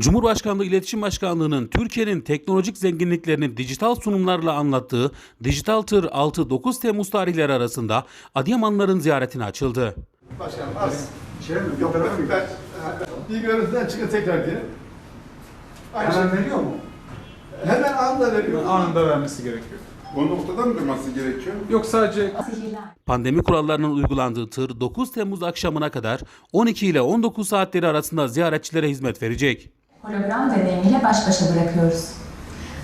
Cumhurbaşkanlığı İletişim Başkanlığı'nın Türkiye'nin teknolojik zenginliklerini dijital sunumlarla anlattığı Dijital Tır 6-9 Temmuz tarihleri arasında Adıyamanlıların ziyaretine açıldı. Başkanım az. Şey mi? Yok Bir ben, ben bir görüntüden çıkın tekrar diye. Aynı Hemen şey. veriyor mu? Hemen anında veriyor. anında vermesi gerekiyor. O noktada mı durması gerekiyor? Yok sadece Pandemi kurallarının uygulandığı tır 9 Temmuz akşamına kadar 12 ile 19 saatleri arasında ziyaretçilere hizmet verecek. Hologram deneyimiyle baş başa bırakıyoruz.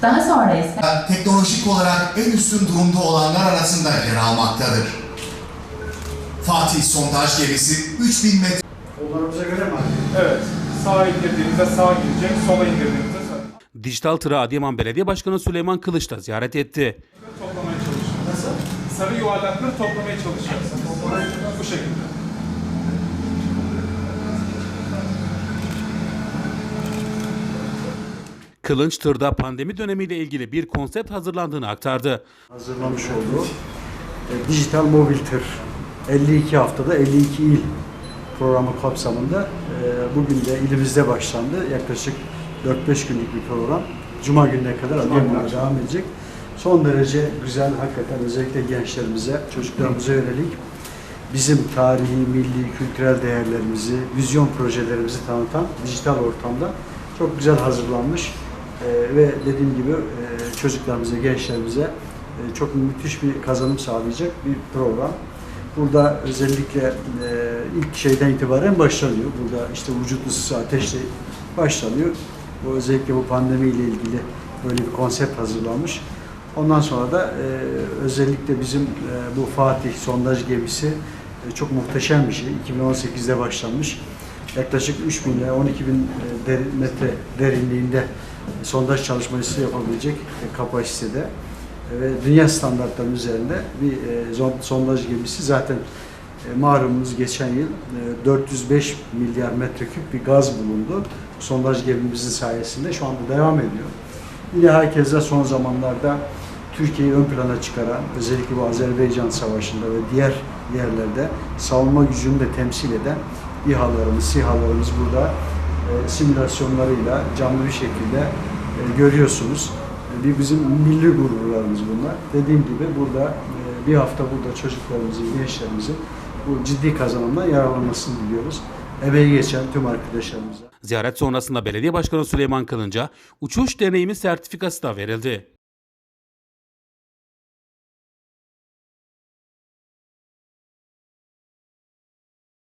Daha sonra ise teknolojik olarak en üstün durumda olanlar arasında yer almaktadır. Fatih sondaj gemisi 3000 metre Onlarımıza göre mi? evet sağa indirdiğinizde sağa girecek, sola indirdiğinizde sağa. Dijital tırı Adıyaman Belediye Başkanı Süleyman Kılıç da ziyaret etti. Toplamaya çalışıyor. Nasıl? Sarı yuvarlakları toplamaya çalışacaksın. Bu şekilde. Kılınç tırda pandemi dönemiyle ilgili bir konsept hazırlandığını aktardı. Hazırlamış olduğu e, dijital mobil tır 52 haftada 52 il programı kapsamında e, bugün de ilimizde başlandı. Yaklaşık 4-5 günlük bir program. Cuma gününe kadar Adıyaman'a devam edecek. Son derece güzel, hakikaten özellikle gençlerimize, çocuklarımıza yönelik bizim tarihi, milli, kültürel değerlerimizi, vizyon projelerimizi tanıtan dijital ortamda çok güzel hazırlanmış e, ve dediğim gibi e, çocuklarımıza, gençlerimize e, çok müthiş bir kazanım sağlayacak bir program. Burada özellikle e, ilk şeyden itibaren başlanıyor. Burada işte vücut ısısı ateşle başlanıyor. Bu özellikle bu pandemiyle ilgili böyle bir konsept hazırlanmış. Ondan sonra da özellikle bizim bu Fatih sondaj gemisi çok muhteşem bir şey. 2018'de başlanmış. Yaklaşık 3000 ile 12 bin metre derinliğinde sondaj çalışması yapabilecek e, kapasitede E, ve dünya standartlarının üzerinde bir e, sondaj gemisi zaten malumunuz geçen yıl e, 405 milyar metreküp bir gaz bulundu. Sondaj gemimizin sayesinde şu anda devam ediyor. Yine herkese son zamanlarda Türkiye'yi ön plana çıkaran, özellikle bu Azerbaycan Savaşı'nda ve diğer yerlerde savunma gücünü de temsil eden İHA'larımız, SİHA'larımız burada simülasyonlarıyla canlı bir şekilde e, görüyorsunuz. E, bir bizim milli gururlarımız bunlar. Dediğim gibi burada e, bir hafta burada çocuklarımızın, gençlerimizin bu ciddi kazanımdan yararlanmasını diliyoruz. Emeği geçen tüm arkadaşlarımıza. Ziyaret sonrasında Belediye Başkanı Süleyman Kılınç'a uçuş deneyimi sertifikası da verildi.